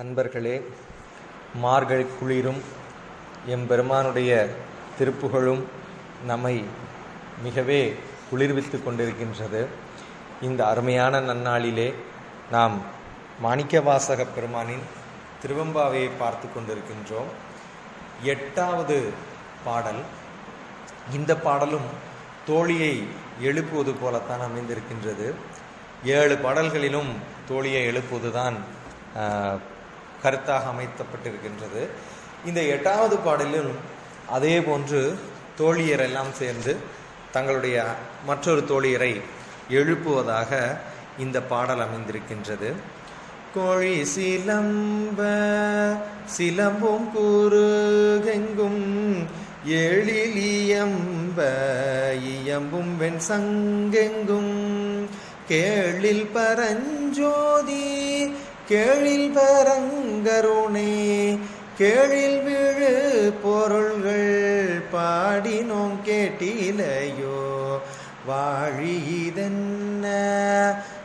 அன்பர்களே மார்கழி குளிரும் எம்பெருமானுடைய திருப்புகழும் நம்மை மிகவே குளிர்வித்து கொண்டிருக்கின்றது. இந்த அருமையான நன்னாளிலே நாம் மாணிக்கவாசக பெருமானின் திருவம்பாவையை பார்த்து கொண்டிருக்கின்றோம். எட்டாவது பாடல். இந்த பாடலும் தோழியை எழுப்புவது போலத்தான் அமைந்திருக்கின்றது. ஏழு பாடல்களிலும் தோழியை எழுப்புவதுதான் கருத்தாக அமைத்தப்பட்டிருக்கின்றது. இந்த எட்டாவது பாடலிலும் அதே போன்று தோழியர் எல்லாம் சேர்ந்து தங்களுடைய மற்றொரு தோழியரை எழுப்புவதாக இந்த பாடல் அமைந்திருக்கின்றது. கோழி சிலம்ப சிலம்பும் கூறுகெங்கும் எழிலியம்ப இயம்பும் வெண் சங்கெங்கும் கேளில் பரஞ்சோதி கேழில் பரங்கருணே கேழில் விழு பொருள்கள் பாடினோம் கேட்டிலையோ வாழி இதென்ன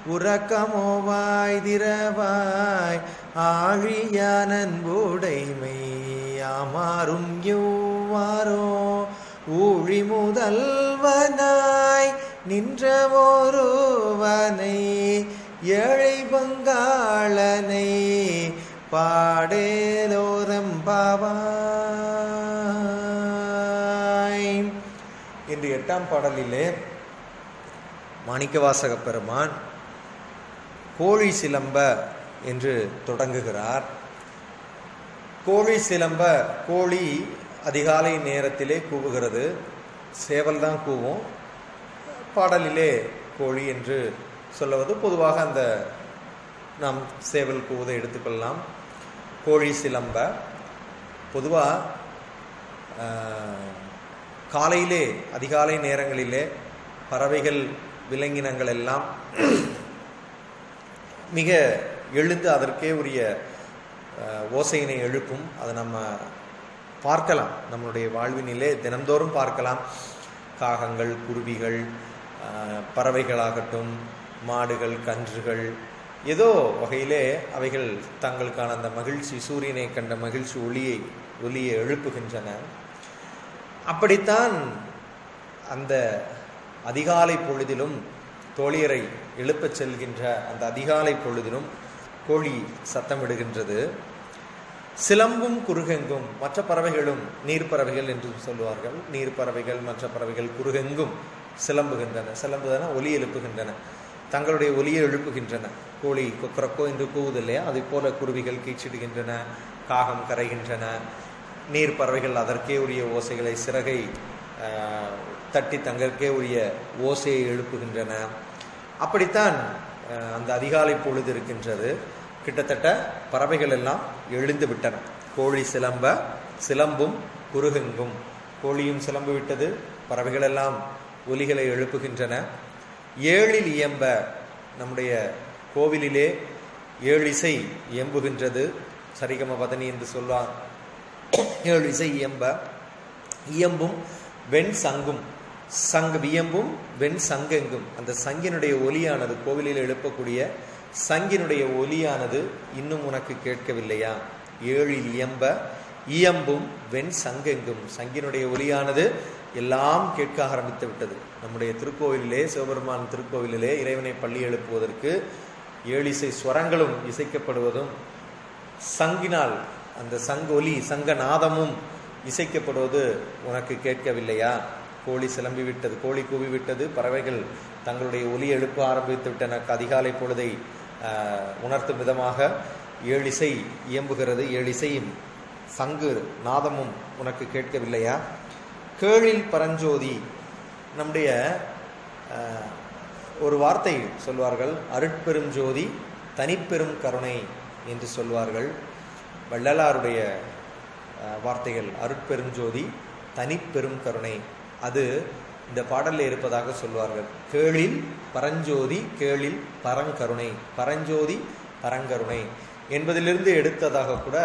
உறக்கமோ வாய் திரவாய் ஆழியான எவ்வாறோ? ஊழி முதல்வனாய் நின்ற ஒருவனை ஏழை பங்காளனை பாடேலோரம் பாவாய். என்று எட்டாம் பாடலிலே மாணிக்கவாசக பெருமான் கோழி சிலம்ப என்று தொடங்குகிறார். கோழி சிலம்ப கோழி அதிகாலை நேரத்திலே கூவுகிறது. சேவல் தான் கூவும். பாடலிலே கோழி என்று சொல்லுவது. பொதுவாக அந்த நாம் சேவல் கூவதை எடுத்துக்கொள்ளலாம். கோழி சிலம்ப. பொதுவாக காலையிலே அதிகாலை நேரங்களிலே பறவைகள் விலங்கினங்கள் எல்லாம் மிக எழுந்து அதற்கே உரிய ஓசையினை எழுப்பும். அதை நம்ம பார்க்கலாம். நம்மளுடைய வாழ்வினிலே தினந்தோறும் பார்க்கலாம். காகங்கள் குருவிகள் பறவைகளாகட்டும் மாடுகள் கன்றுகள் ஏதோ வகையிலே அவைகள் தங்களுக்கான அந்த மகிழ்ச்சி சூரியனை கண்ட மகிழ்ச்சி ஒளியை ஒளியை எழுப்புகின்றன. அப்படித்தான் அந்த அதிகாலை பொழுதிலும் தோழியரை எழுப்பச் செல்கின்ற அந்த அதிகாலை பொழுதிலும் கோழி சத்தமிடுகின்றது. சிலம்பும் குருகெங்கும் மற்ற பறவைகளும் நீர் பறவைகள் என்று சொல்லுவார்கள். நீர் பறவைகள் மற்ற பறவைகள் குருகெங்கும் சிலம்புகின்றன. சிலம்புதன? ஒலி எழுப்புகின்றன. தங்களுடைய ஒலியை எழுப்புகின்றன. கோழி கொக்கரக்கோ என்று கூவுது இல்லையா அதை போல குருவிகள் கீச்சிடுகின்றன காகம் கரைகின்றன நீர் பறவைகள் அதற்கே உரிய ஓசைகளை சிறகை தட்டி தங்களுக்கே உரிய ஓசையை எழுப்புகின்றன. அப்படித்தான் அந்த அதிகாலை பொழுது இருக்கின்றது. கிட்டத்தட்ட பறவைகள் எல்லாம் எழுந்து விட்டன. கோழி சிலம்ப சிலம்பும் குருகெங்கும் கோழியும் சிலம்பு விட்டது. பறவைகள் எல்லாம் ஒலிகளை எழுப்புகின்றன. ஏழில் இயம்ப நம்முடைய கோவிலிலே ஏழு இசை இயம்புகின்றது. சரிகம பதனி என்று சொல்வார் ஏழு இசை இயம்ப இயம்பும் வெண் சங்கும். சங்கு வியம்பும் வெண் சங்கெங்கும் அந்த சங்கினுடைய ஒலியானது கோவிலில் எழுப்பக்கூடிய சங்கினுடைய ஒலியானது இன்னும் உனக்கு கேட்கவில்லையா? ஏழில் இயம்ப இயம்பும் வெண் சங்கெங்கும் சங்கினுடைய ஒலியானது எல்லாம் கேட்க ஆரம்பித்து விட்டது. நம்முடைய திருக்கோவிலிலே சிவபெருமான் திருக்கோவிலிலே இறைவனை பள்ளி எழுப்புவதற்கு ஏழிசை ஸ்வரங்களும் இசைக்கப்படுவதும் சங்கினால் அந்த சங்கொலி சங்க நாதமும் இசைக்கப்படுவது உனக்கு கேட்கவில்லையா? கோழி சிலம்பி விட்டது கோழி கூவி விட்டது பறவைகள் தங்களுடைய ஒலி எழுப்ப ஆரம்பித்து விட்டன. அதிகாலை பொழுதை உணர்த்தும் விதமாக ஏழிசை இயம்புகிறது. ஏழிசையும் சங்கு நாதமும் உனக்கு கேட்கவில்லையா? கேளில் பரஞ்சோதி நம்முடைய ஒரு வார்த்தை சொல்வார்கள். அருட்பெரும் ஜோதி தனிப்பெரும் கருணை என்று சொல்வார்கள். வள்ளலாருடைய வார்த்தைகள் அருட்பெரும் ஜோதி தனிப்பெரும் கருணை. அது இந்த பாடலில் இருப்பதாக சொல்வார்கள். கேளில் பரஞ்சோதி கேளில் பரங்கருணை. பரஞ்சோதி பரங்கருணை என்பதிலிருந்து எடுத்ததாக கூட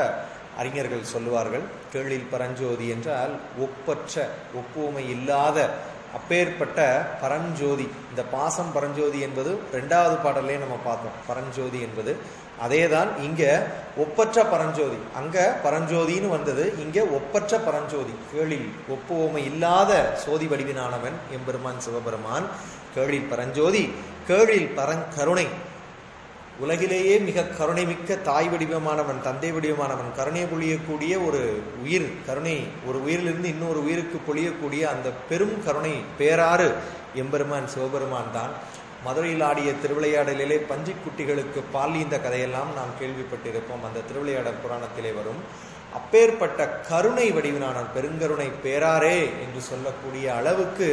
அறிஞர்கள் சொல்லுவார்கள். கேளில் பரஞ்சோதி என்றால் ஒப்பற்ற ஒப்புமை இல்லாத அப்பேற்பட்ட பரஞ்சோதி. இந்த பாசம் பரஞ்சோதி என்பது ரெண்டாவது பாடல்லே நம்ம பார்த்தோம். பரஞ்சோதி என்பது. அதே தான் இங்க ஒப்பற்ற பரஞ்சோதி. அங்க பரஞ்சோதின்னு வந்தது. இங்க ஒப்பற்ற பரஞ்சோதி. கேளில் ஒப்புவமை இல்லாத சோதி வடிவினானவன் எம்பெருமான் சிவபெருமான். கேளில் பரஞ்சோதி கேளில் பரங்கருணை உலகிலேயே மிக கருணை மிக்க தாய் வடிவமானவன் தந்தை வடிவமானவன் கருணை பொழியக்கூடிய ஒரு உயிர் கருணை ஒரு உயிரிலிருந்து இன்னொரு உயிருக்கு பொழியக்கூடிய அந்த பெரும் கருணை பேராறு எம்பெருமான் சிவபெருமான் தான். மதுரையில் ஆடிய திருவிளையாடலிலே பஞ்சிக்குட்டிகளுக்கு பால் இந்த கதையெல்லாம் நாம் கேள்விப்பட்டிருப்போம். அந்த திருவிளையாடல் புராணத்திலே வரும். அப்பேற்பட்ட கருணை வடிவினான பெருங்கருணை பேராரே என்று சொல்லக்கூடிய அளவுக்கு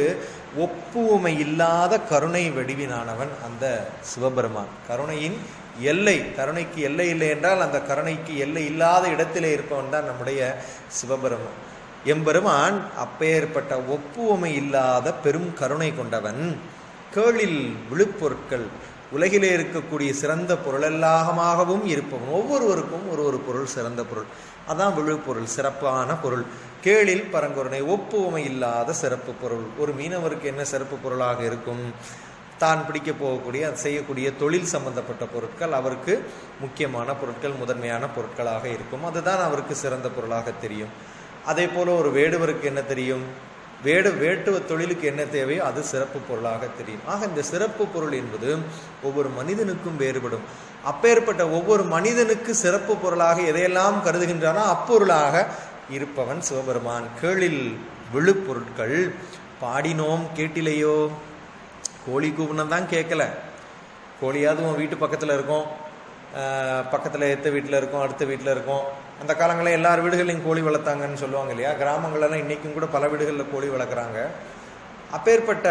ஒப்புவமை இல்லாத கருணை வடிவினானவன் அந்த சிவபெருமான். கருணையின் எல்லை கருணைக்கு எல்லை இல்லை என்றால் அந்த கருணைக்கு எல்லை இல்லாத இடத்திலே இருப்பவன் தான் நம்முடைய சிவபெருமான். எம்பெருமான் அப்பேற்பட்ட ஒப்புவமை இல்லாத பெரும் கருணை கொண்டவன். கேளில் விழுப்பொருட்கள் உலகிலே இருக்கக்கூடிய சிறந்த பொருளெல்லாகமாகவும் இருப்பவன். ஒவ்வொருவருக்கும் ஒரு ஒரு பொருள் சிறந்த பொருள். அதான் விழுப்பொருள் சிறப்பான பொருள். கேளில் பரங்குருணை ஒப்புவமை இல்லாத சிறப்பு பொருள். ஒரு மீனவருக்கு என்ன சிறப்பு பொருளாக இருக்கும்? தான் பிடிக்க போகக்கூடிய செய்யக்கூடிய தொழில் சம்பந்தப்பட்ட பொருட்கள் அவருக்கு முக்கியமான பொருட்கள் முதன்மையான பொருட்களாக இருக்கும். அதுதான் அவருக்கு சிறந்த பொருளாக தெரியும். அதே போல ஒரு வேடுவருக்கு என்ன தெரியும்? வேடு வேட்டுவ தொழிலுக்கு என்ன தேவையோ அது சிறப்பு பொருளாக தெரியும். ஆக இந்த சிறப்பு பொருள் என்பது ஒவ்வொரு மனிதனுக்கும் வேறுபடும். அப்பேற்பட்ட ஒவ்வொரு மனிதனுக்கு சிறப்பு பொருளாக எதையெல்லாம் கருதுகின்றானோ அப்பொருளாக இருப்பவன் சிவபெருமான். கேளில் விழுப்பொருட்கள் பாடினோம் கேட்டிலையோ. கோழி கூப்பினம் தான் கேட்கல. கோழியாவது உன் வீட்டு பக்கத்தில் இருக்கும். பக்கத்தில் எத்த வீட்டில் இருக்கும் அடுத்த வீட்டில் இருக்கும். அந்த காலங்களில் எல்லார் வீடுகளையும் கோழி வளர்த்தாங்கன்னு சொல்லுவாங்க இல்லையா? கிராமங்களெல்லாம் இன்றைக்கும் கூட பல வீடுகளில் கோழி வளர்க்குறாங்க. அப்பேற்பட்ட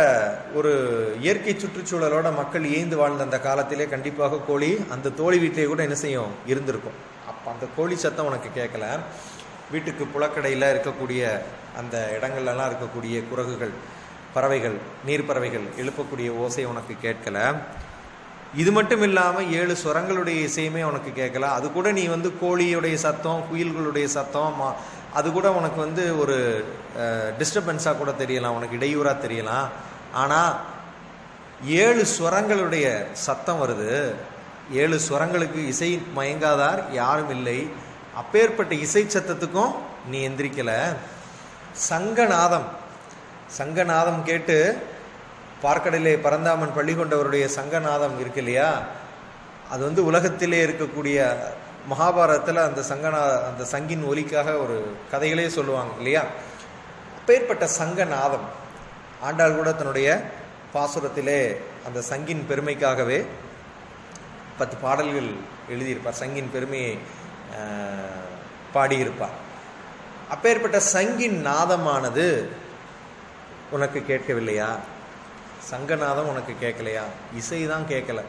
ஒரு இயற்கை சுற்றுச்சூழலோட மக்கள் ஏந்து வாழ்ந்த அந்த காலத்திலே கண்டிப்பாக கோழி அந்த தோழி வீட்டிலே கூட என்ன செய்யும்? இருந்திருக்கும். அப்போ அந்த கோழி சத்தம் உனக்கு கேட்கல. வீட்டுக்கு புலக்கடையில் இருக்கக்கூடிய அந்த இடங்கள்லாம் இருக்கக்கூடிய குரகுகள் பறவைகள் நீர் பறவைகள் எழுப்பக்கூடிய ஓசை உனக்கு கேட்கல. இது மட்டும் இல்லாமல் ஏழு சுரங்களுடைய இசையுமே உனக்கு கேட்கல அது கூட நீ வந்து கோழியுடைய சத்தம் குயில்களுடைய சத்தம் மா அது கூட உனக்கு வந்து ஒரு டிஸ்டர்பன்ஸாக கூட தெரியலாம் உனக்கு இடையூறாக தெரியலாம். ஆனால் ஏழு சுரங்களுடைய சத்தம் வருது. ஏழு ஸ்வரங்களுக்கு இசை மயங்காதார் யாரும் இல்லை. அப்பேற்பட்ட இசை சத்தத்துக்கும் நீ எந்திரிக்கலை. சங்கநாதம் சங்கநாதம் கேட்டு பார்க்கடலே பரந்தாமன் பள்ளி கொண்டவருடைய சங்கநாதம் இருக்கு இல்லையா அது வந்து உலகத்திலே இருக்கக்கூடிய மகாபாரதத்தில் அந்த சங்கநா அந்த சங்கின் ஒலிக்காக ஒரு கதைகளே சொல்லுவாங்க இல்லையா? அப்பேற்பட்ட சங்கநாதம் ஆண்டாள் கூட தன்னுடைய பாசுரத்திலே அந்த சங்கின் பெருமைக்காகவே பத்து பாடல்கள் எழுதியிருப்பார். சங்கின் பெருமையை பாடியிருப்பார். அப்பேற்பட்ட சங்கின் நாதமானது உனக்கு கேட்கவில்லையா? சங்கநாதம் உனக்கு கேட்கலையா இசை தான் கேட்கல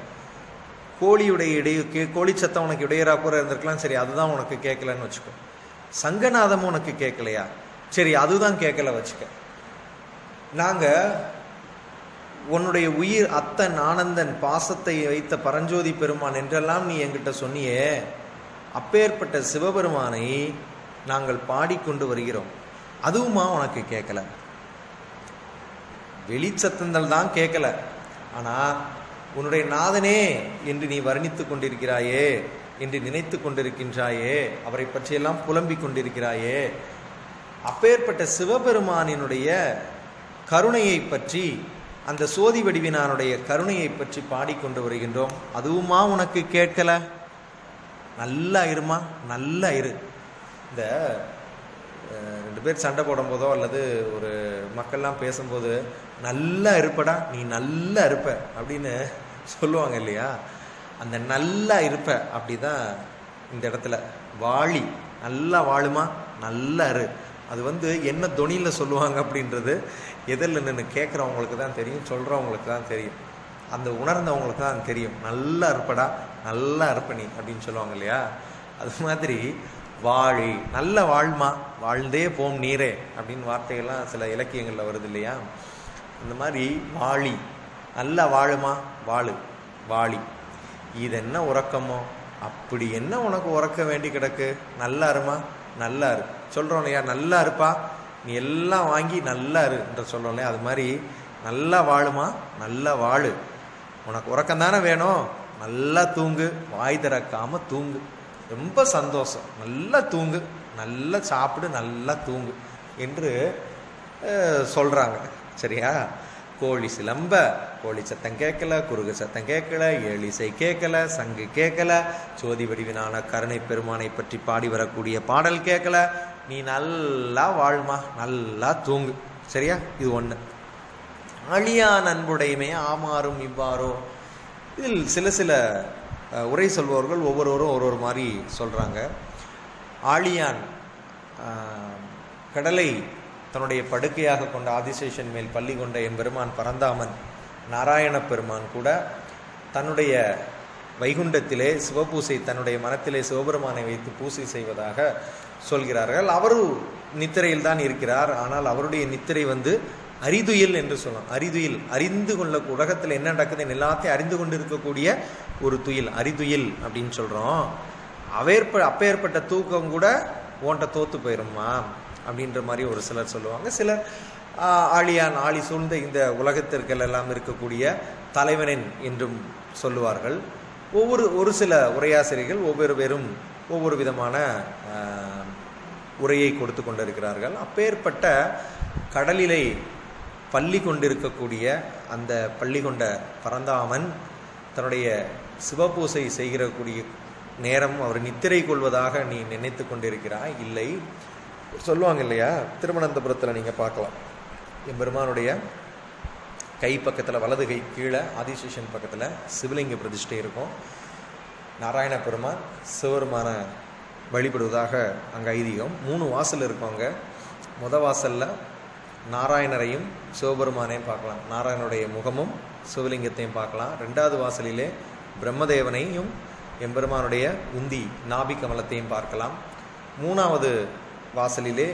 கோழியுடைய இடையே கே கோழி சத்தம் உனக்கு இடையரா கூட இருந்திருக்கலாம். சரி அதுதான் உனக்கு கேட்கலன்னு வச்சுக்கோ. சங்கநாதம் உனக்கு கேட்கலையா சரி அதுதான் கேட்கல வச்சுக்க. நாங்கள் உன்னுடைய உயிர் அத்தன் ஆனந்தன் பாசத்தை வைத்த பரஞ்சோதி பெருமான் என்றெல்லாம் நீ என்கிட்ட சொன்னியே அப்பேற்பட்ட சிவபெருமானை நாங்கள் பாடிக்கொண்டு வருகிறோம். அதுவுமா உனக்கு கேட்கல வெளிச்சத்தங்கள் தான் கேட்கல. ஆனால் உன்னுடைய நாதனே என்று நீ வர்ணித்து கொண்டிருக்கிறாயே என்று நினைத்து கொண்டிருக்கின்றாயே அவரை பற்றியெல்லாம் புலம்பிக் கொண்டிருக்கிறாயே அப்பேற்பட்ட சிவபெருமானினுடைய கருணையை பற்றி அந்த சோதி வடிவினானுடைய கருணையை பற்றி பாடிக்கொண்டு வருகின்றோம். அதுவுமா உனக்கு கேட்கல? நல்லா இருமா நல்லா இரு. இந்த ரெண்டு பேர் சண்டை போடும் போதோ அல்லது ஒரு மக்கள்லாம் பேசும்போது நல்லா இருப்படா நீ நல்லா இருப்ப அப்படின்னு சொல்லுவாங்க இல்லையா? அந்த நல்லா இருப்ப அப்படிதான் இந்த இடத்துல. வாழி நல்லா வாழுமா நல்லா இரு அது வந்து என்ன தொனியில் சொல்லுவாங்க அப்படின்றது எதில் நின்று கேட்குறவங்களுக்கு தான் தெரியும் சொல்கிறவங்களுக்கு தான் தெரியும். அந்த உணர்ந்தவங்களுக்கு தான் தெரியும். நல்லா இருப்படா நல்லா இருப்ப நீ அப்படின்னு சொல்லுவாங்க இல்லையா? அது மாதிரி வாழி நல்ல வாழ்மா வாழ்ந்தே போம் நீரே அப்படின்னு வார்த்தைகள்லாம் சில இலக்கியங்களில் வருது இல்லையா? இந்த மாதிரி வாழி நல்லா வாழுமா? வாழு வாழி. இது என்ன உறக்கமோ? அப்படி என்ன உனக்கு உறக்க வேண்டி கிடக்கு? நல்லா இருமா? நல்லா இரு. சொல்கிறோம் இல்லையா? நல்லா இருப்பா. நீ எல்லாம் வாங்கி நல்லா இருன்ற சொல்கிறோம் இல்லையா? அது மாதிரி நல்லா வாழுமா? நல்லா வாழு. உனக்கு உறக்கம் தானே வேணும்? நல்லா தூங்கு. வாய் திறக்காமல் தூங்கு. ரொம்ப சந்தோஷம். நல்லா தூங்கு. நல்லா சாப்பிடு நல்லா தூங்கு என்று சொல்கிறாங்க சரியா? கோழி சிலம்ப கோழி சத்தம் கேட்கல குறுகு சத்தம் கேட்கல ஏழிசை கேட்கல சங்கு கேட்கல சோதி வடிவினான கருணை பெருமானை பற்றி பாடி வரக்கூடிய பாடல் கேட்கல. நீ நல்லா வாழ்மா நல்லா தூங்கு. சரியா? இது ஒன்று அழியா நண்புடையமே ஆமாறும் இவ்வாறோ? இதில் சில சில உரை சொல்பவர்கள் ஒவ்வொருவரும் ஒரு ஒரு மாதிரி சொல்கிறாங்க ஆழியான் கடலை தன்னுடைய படுக்கையாக கொண்ட ஆதிசேஷன் மேல் பள்ளி கொண்ட எம்பெருமான் பரந்தாமன் நாராயண பெருமான் கூட தன்னுடைய வைகுண்டத்திலே சிவபூசை தன்னுடைய மனத்திலே சிவபெருமானை வைத்து பூசை செய்வதாக சொல்கிறார்கள். அவரும் நித்திரையில் தான் இருக்கிறார். ஆனால் அவருடைய நித்திரை வந்து அறிதுயில் என்று சொல்லலாம். அறிதுயில் அறிந்து கொள்ள உலகத்தில் என்ன நடக்குதுன்னு எல்லாத்தையும் அறிந்து கொண்டு இருக்கக்கூடிய ஒரு துயில் அறிதுயில் அப்படின்னு சொல்கிறோம் அவேற்ப அப்பேற்பட்ட தூக்கம் கூட ஓன்ட்ட தோத்து போயிருமா அப்படின்ற மாதிரி ஒரு சிலர் சொல்லுவாங்க. சிலர் ஆழியான் ஆழி சூழ்ந்த இந்த உலகத்திற்கெல்லாம் எல்லாம் இருக்கக்கூடிய தலைவனின் என்றும் சொல்லுவார்கள். ஒவ்வொரு ஒரு சில உரையாசிரியர்கள் ஒவ்வொரு பேரும் ஒவ்வொரு விதமான உரையை கொடுத்து கொண்டிருக்கிறார்கள். அப்பேற்பட்ட கடலிலே பள்ளி கொண்டிருக்கக்கூடிய அந்த பள்ளி கொண்ட பரந்தாமன் தன்னுடைய சிவபூசை செய்கிறக்கூடிய நேரம் அவர் நித்திரை கொள்வதாக நீ நினைத்து கொண்டிருக்கிறாய்? இல்லை. சொல்லுவாங்க இல்லையா? திருவனந்தபுரத்தில் நீங்கள் பார்க்கலாம். எம்பெருமானுடைய கை பக்கத்தில் வலது கை கீழே ஆதிசேஷன் பக்கத்தில் சிவலிங்க பிரதிஷ்டை இருக்கும். நாராயண பெருமான் சிவருமான வழிபடுவதாக அங்கே ஐதீகம். மூணு வாசல் இருக்கும் அங்கே. முத வாசலில் நாராயணரையும் சிவபெருமானையும் பார்க்கலாம். நாராயணனுடைய முகமும் சிவலிங்கத்தையும் பார்க்கலாம். ரெண்டாவது வாசலிலே பிரம்மதேவனையும் எம்பெருமானுடைய உந்தி நாபி கமலத்தையும் பார்க்கலாம். மூணாவது வாசலிலே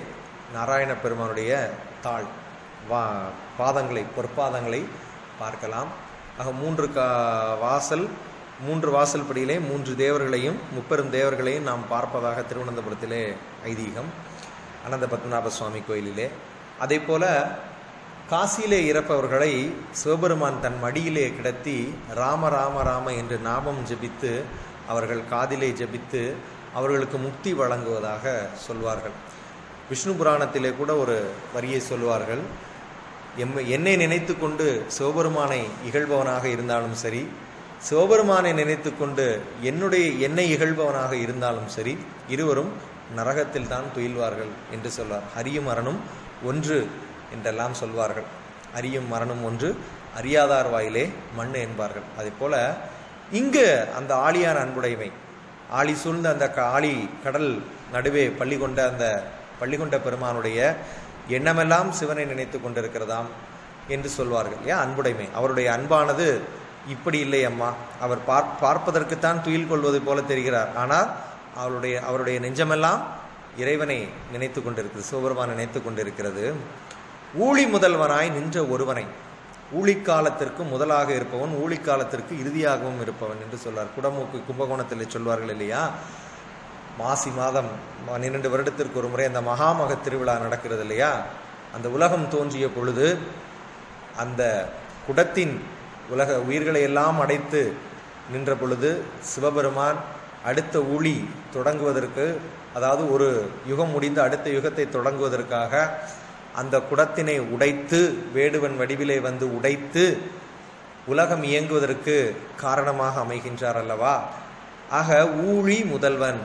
நாராயண பெருமானுடைய தாள் வா பாதங்களை பொற்பாதங்களை பார்க்கலாம். ஆக மூன்று கா வாசல் மூன்று வாசல் படியிலே மூன்று தேவர்களையும் முப்பெரும் தேவர்களையும் நாம் பார்ப்பதாக திருவனந்தபுரத்திலே ஐதீகம். அனந்த பத்மநாப சுவாமி கோயிலிலே அதே போல காசியிலே இறப்பவர்களை சிவபெருமான் தன் மடியிலே கிடத்தி ராம ராம ராம என்று நாமம் ஜெபித்து அவர்கள் காதிலே ஜெபித்து அவர்களுக்கு முக்தி வழங்குவதாக சொல்வார்கள். விஷ்ணு புராணத்திலே கூட ஒரு வரியை சொல்வார்கள். எம் என்னை நினைத்து கொண்டு சிவபெருமானை இகழ்பவனாக இருந்தாலும் சரி சிவபெருமானை நினைத்து கொண்டு என்னுடைய என்னை இகழ்பவனாக இருந்தாலும் சரி இருவரும் நரகத்தில் தான் துயில்வார்கள் என்று சொல்வார். ஹரியும் மரணும் ஒன்று என்றெல்லாம் சொல்வார்கள். அரியும் மரணம் ஒன்று அறியாதார் வாயிலே மண் என்பார்கள். அதே போல இங்கு அந்த ஆழியான அன்புடைமை ஆழி சூழ்ந்த அந்த க- ஆழி கடல் நடுவே பள்ளி கொண்ட அந்த பள்ளி கொண்ட பெருமானுடைய எண்ணமெல்லாம் சிவனை நினைத்து கொண்டிருக்கிறதாம் என்று சொல்வார்கள். ஏன்? அன்புடைமை. அவருடைய அன்பானது இப்படி இல்லை அம்மா. அவர் பார் பார்ப்பதற்குத்தான் துயில் கொள்வது போல தெரிகிறார். ஆனால் அவருடைய அவருடைய நெஞ்சமெல்லாம் இறைவனை நினைத்து கொண்டிருக்கிறது சிவபெருமான் நினைத்து கொண்டிருக்கிறது. ஊழி முதல்வனாய் நின்ற ஒருவனை ஊழிக்காலத்திற்கு முதலாக இருப்பவன் ஊழிக்காலத்திற்கு இறுதியாகவும் இருப்பவன் என்று சொல்வார். குடமூக்கு கும்பகோணத்தில் சொல்வார்கள் இல்லையா? மாசி மாதம் பன்னிரெண்டு வருடத்திற்கு ஒரு முறை அந்த மகாமக திருவிழா நடக்கிறது இல்லையா? அந்த உலகம் தோன்றிய பொழுது அந்த குடத்தின் உலக உயிர்களை எல்லாம் அடைத்து நின்ற பொழுது சிவபெருமான் அடுத்த ஊழி தொடங்குவதற்கு அதாவது ஒரு யுகம் முடிந்து அடுத்த யுகத்தை தொடங்குவதற்காக அந்த குடத்தினை உடைத்து வேடுவன் வடிவிலே வந்து உடைத்து உலகம் இயங்குவதற்கு காரணமாக அமைகின்றார் அல்லவா? ஆக ஊழி முதல்வன்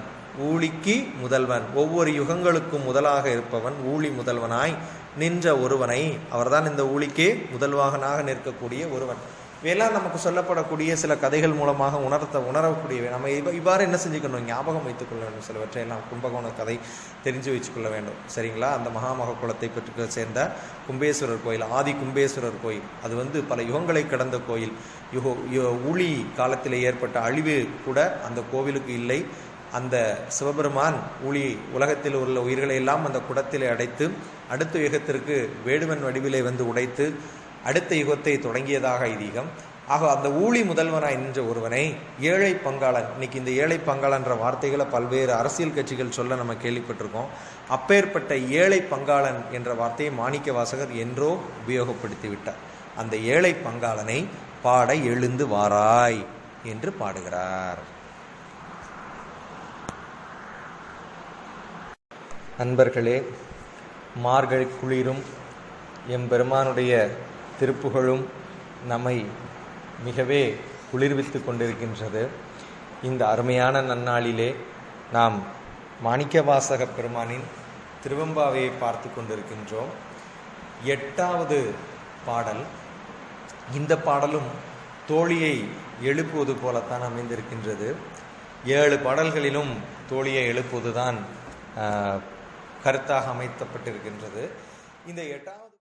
ஊழிக்கு முதல்வன் ஒவ்வொரு யுகங்களுக்கும் முதலாக இருப்பவன் ஊழி முதல்வனாய் நின்ற ஒருவனை அவர்தான் இந்த ஊழிக்கே முதல்வாகனாக நிற்கக்கூடிய ஒருவன். இவையெல்லாம் நமக்கு சொல்லப்படக்கூடிய சில கதைகள் மூலமாக உணர்த்த உணரக்கூடியவை. நம்ம இவ- இவ்வாறு என்ன செஞ்சுக்கணும்? ஞாபகம் வைத்துக் கொள்ள வேண்டும். சிலவற்றை எல்லாம் கும்பகோண கதை தெரிஞ்சு வச்சுக்கொள்ள வேண்டும். சரிங்களா? அந்த மகாமக குலத்தை பற்றி சேர்ந்த கும்பேஸ்வரர் கோயில் ஆதி கும்பேஸ்வரர் கோயில். அது வந்து பல யுகங்களை கடந்த கோயில். யுகோ உளி காலத்தில் ஏற்பட்ட அழிவு கூட அந்த கோவிலுக்கு இல்லை. அந்த சிவபெருமான் ஊழி உலகத்தில் உள்ள உயிர்களை எல்லாம் அந்த குடத்திலே அடைத்து அடுத்த யுகத்திற்கு வேடுவன் வடிவிலே வந்து உடைத்து அடுத்த யுகத்தை தொடங்கியதாக ஐதீகம். ஆக அந்த ஊழி முதல்வனாய் நின்ற ஒருவனை ஏழை பங்காளன் இன்னைக்கு இந்த ஏழை பங்காளன்ற வார்த்தைகளை பல்வேறு அரசியல் கட்சிகள் சொல்ல நம்ம கேள்விப்பட்டிருக்கோம். அப்பேற்பட்ட ஏழை பங்காளன் என்ற வார்த்தையை மாணிக்க வாசகர் என்றோ உபயோகப்படுத்தி விட்டார். அந்த ஏழை பங்காளனை பாட எழுந்து வாராய் என்று பாடுகிறார். நண்பர்களே மார்கழி குளிரும் எம்பெருமானுடைய திருப்புகழும் நம்மை மிகவே குளிர்வித்து கொண்டிருக்கின்றது. இந்த அருமையான நன்னாளிலே நாம் மாணிக்கவாசக பெருமானின் திருவம்பாவையை பார்த்து கொண்டிருக்கின்றோம். எட்டாவது பாடல். இந்த பாடலும் தோழியை எழுப்புவது போலத்தான் அமைந்திருக்கின்றது. ஏழு பாடல்களிலும் தோழியை எழுப்புவதுதான் கருத்தாக அமைத்தப்பட்டிருக்கின்றது. இந்த எட்டாம்